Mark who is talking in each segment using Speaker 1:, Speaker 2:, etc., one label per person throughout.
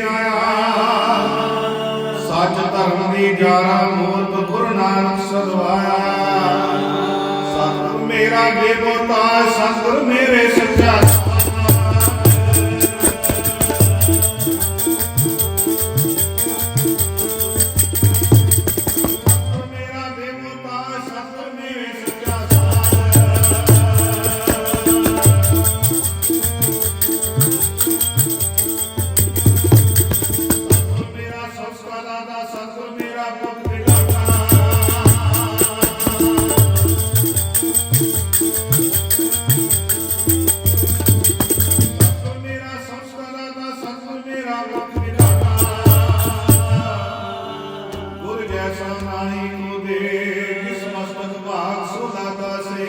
Speaker 1: ਆਇਆ ਸੱਚ ਧਰਮ ਦੀ ਜਾਰਾ ਮੂਰਤ ਗੁਰੂ ਨਾਨਕ ਸਦਵਾਇਆ। ਸਤਿ ਮੇਰਾ ਜੇਬੋ ਤਾ ਸੰਤੁਰ ਮੇਰੇ ਸੱਚਾ। ਸਤਿਗੁਰ ਮੇਰਾ ਪੁੱਤ ਵਿਗਾਟਾ ਗੁਰ ਜੈਸਾ ਨਾਹੀ ਕੋ ਦੇ ਜਿਸ ਮਸਤਕ ਭਾਗ ਸੋ ਦਾਤਾ ਸੇ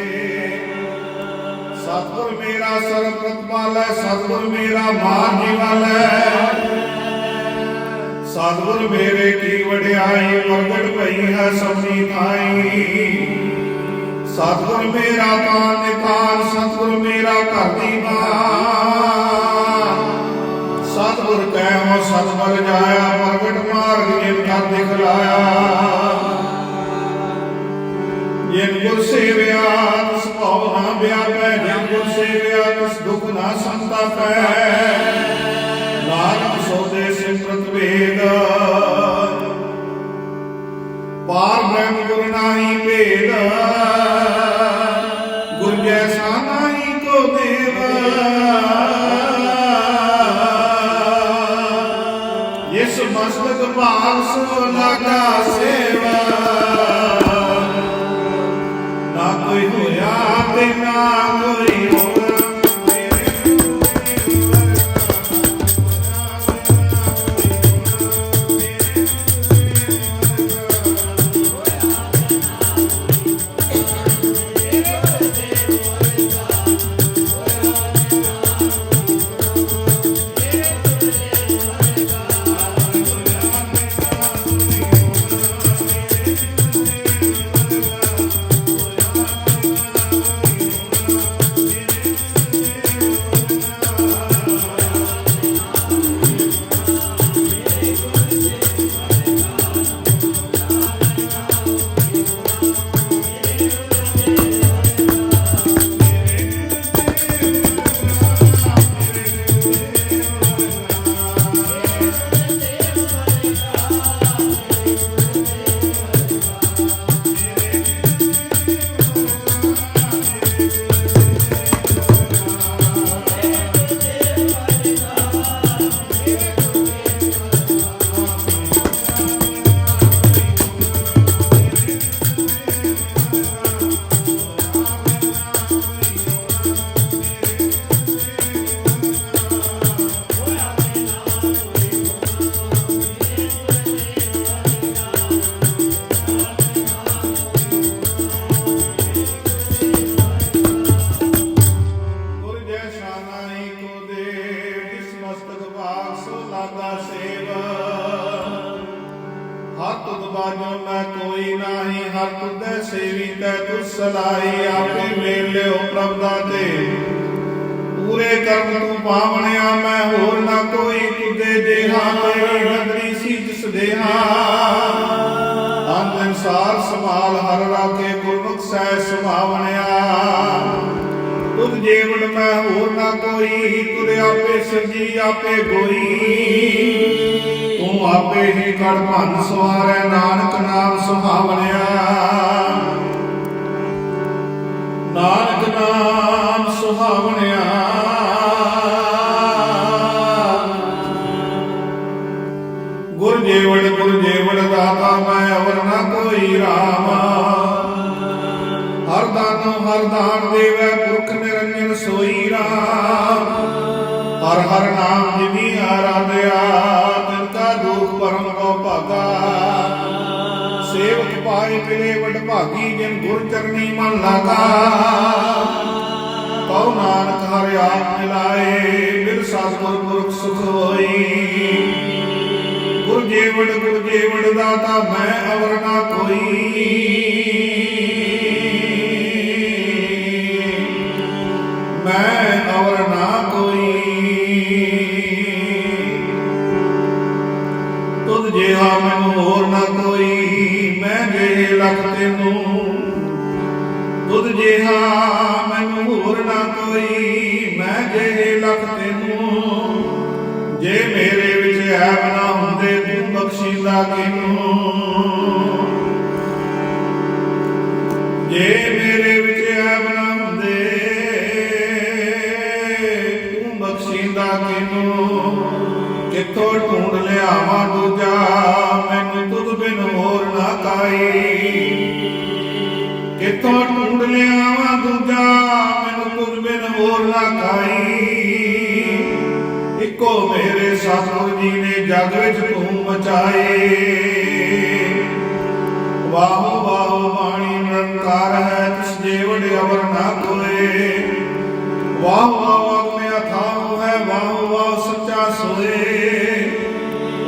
Speaker 1: ਸਤਿਗੁਰ ਮੇਰਾ ਸਰਬ ਪ੍ਰਤਪਾਲੈ ਸਤਿਗੁਰ ਮੇਰਾ ਮਾਨ ਜੀਵਾਲੈ ਸਤਿਗੁਰ ਮੇਰੇ ਕੀ ਕਹਿ ਸਤਿਗੁਰ ਜਾਇਆ, ਪ੍ਰਗਟ ਮਾਰਗ ਜਿਨ ਕਰ ਦਿਖਲਾਇਆ ਜਿਨ ਗੁਰ ਸੇਵਿਆ, ਤਿਸ ਭਉ ਨਾ ਵਿਆਪੈ, ਜਿਨ ਗੁਰ ਸੇਵਿਆ, ਤਿਸ ਦੁਖ ਨਾ ਸੰਤਾਪੈ। ਨਾਨਕ ਸੋਦੇ ਸਿਮਰਤ ਵੇਦ falsos ਕਰਮ ਤੂੰ ਪਾਵਣਿਆ, ਮੈਂ ਹੋਰ ਨਾ ਕੋਈ ਤੁਧੇ ਦੇਹਾ ਤੇਰੀ ਨਦਰੀ ਸੀ ਜਿਸ ਦੇਹਾ ਅੰਤ ਅਨਸਾਰ ਸਮਾਲ ਹਰ ਰਾਖੇ ਗੁਰਮੁਖ ਸਹਿ ਸੁਭਾਵਣਿਆ। ਤੁਧ ਜੀਵਨ ਮੈਂ ਹੋਰ ਨਾ ਕੋਈ, ਤੁਧ ਆਪੇ ਸਜੀ, ਆਪੇ ਗੋਈ। ਤੂੰ ਆਪੇ ਹੀ ਕੜ ਭੰਨ ਸਵਾਰੈ, ਨਾਨਕ ਨਾਮ ਸੁਭਾਵਣਿਆ। ਹਰ ਦੇਵੈ ਪੁਰਖ ਨਿਰੰਜਨ ਸੋਈ ਰਾਮ। ਹਰ ਹਰ ਨਾਮ ਜਿਨੀ ਆਰਾਧਿਆ ਤਿਨ ਦੁਖ ਪਰਮ ਕੋ ਭਾਗਾ। ਸੇਵਕ ਪਾਏ ਮਿਲੇ ਵਡ ਭਾਗੀ, ਜਿਨ ਗੁਰ ਚਰਨੀ ਮਨ ਲਾਗਾ। ਕਉ ਨਾਨਕ ਹਰਿ ਆਪ ਮਿਲਾਏ ਮਿਲ ਸਤਿਗੁਰ ਪੁਰਖ ਸੁਖ ਹੋਈ। ਗੁਰ ਜੀਵਨ ਗੁਰ ਜੀਵਨ ਦਾਤਾ, ਮੈਂ ਅਵਰ ਨਾ ਕੋਈ। ਕੋਈ ਮੈਂ ਜੇ ਲਖ ਤੈਨੂੰ ਜੇ ਮੇਰੇ ਵਿੱਚ ਹੈ ਨਾ ਹੁੰਦੇ, ਤੂੰ ਬਖਸ਼ੀਂਦਾ ਕਿਨੂੰ ਜੇ ਮੇਰੇ ਵਿੱਚ ਹੈ ਨਾ ਹੁੰਦੇ, ਤੂੰ ਬਖਸ਼ੀਦਾ ਕਿਨੂੰ ਕਿੱਥੋਂ ਢੂੰਡ ਲਿਆਵਾਂ ਦੂਜਾ? ਮੈਨੂੰ ਜਗ ਵਿੱਚ ਤੂੰ ਮਚਾਏ ਵਾਹੋ ਵਾਹੋ, ਬਾਣੀ ਨਿਰੰਕਾਰ ਹੈ, ਤਿਸ ਜੇ ਅਵਰ ਨਾ ਕੋਏ। ਵਾਹੋ, ਵਾਹ ਅਗਮਿ ਅਥਾਹੁ ਹੈ, ਵਾਹੋ ਵਾਹੋ, ਸੱਚਾ ਸੋਏ।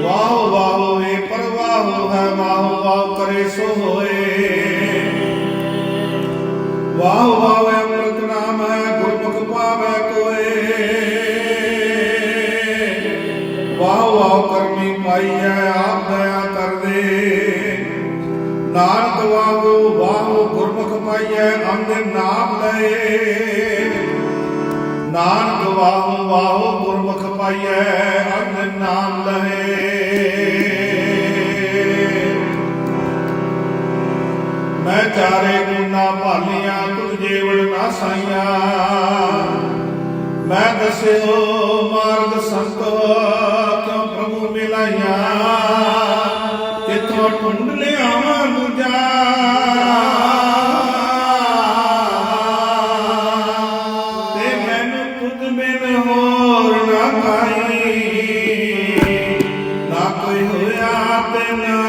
Speaker 1: ਵਾਹੋ ਵਾਹੋ ਏ ਪਰਵਾਹੋ ਹੈ, ਵਾਹੋ ਵਾਹੋ, ਕਰੇ ਸੋ ਹੋਏ। ਵਾਹ ਵਾਹ ਪਾਈਐ, ਆਪ ਦਇਆ ਕਰਦੇ ਨਾਨਕ ਵਾਹੋ ਵਾਹੋ ਗੁਰਮੁਖ ਪਾਈਐ, ਅੰਗ ਨਾਮ ਲਏ। ਨਾਨਕ ਵਾਹੋ ਵਾਹੋ ਗੁਰਮੁਖ ਪਾਈਐ, ਅੰਗ ਨਾਮ ਲਏ। ਮੈਂ ਚਾਰੇ ਗੁਨਾ ਭਾਲੀਆਂ ਤੁਝ ਜੀਵਨ ਨਾ ਸਾਈਆਂ। ਮੈਂ ਦਸਿਓ ਢੂੰਡ ਲਿਆਵਾਂ ਦੂਜਾ ਤੇ ਮੈਨੂੰ ਤੁਧ ਬਿਨ ਹੋਰ ਨਾ ਪਾਈ। ਨਾ ਕੋਈ ਹੋਇਆ ਤੇ ਨਾ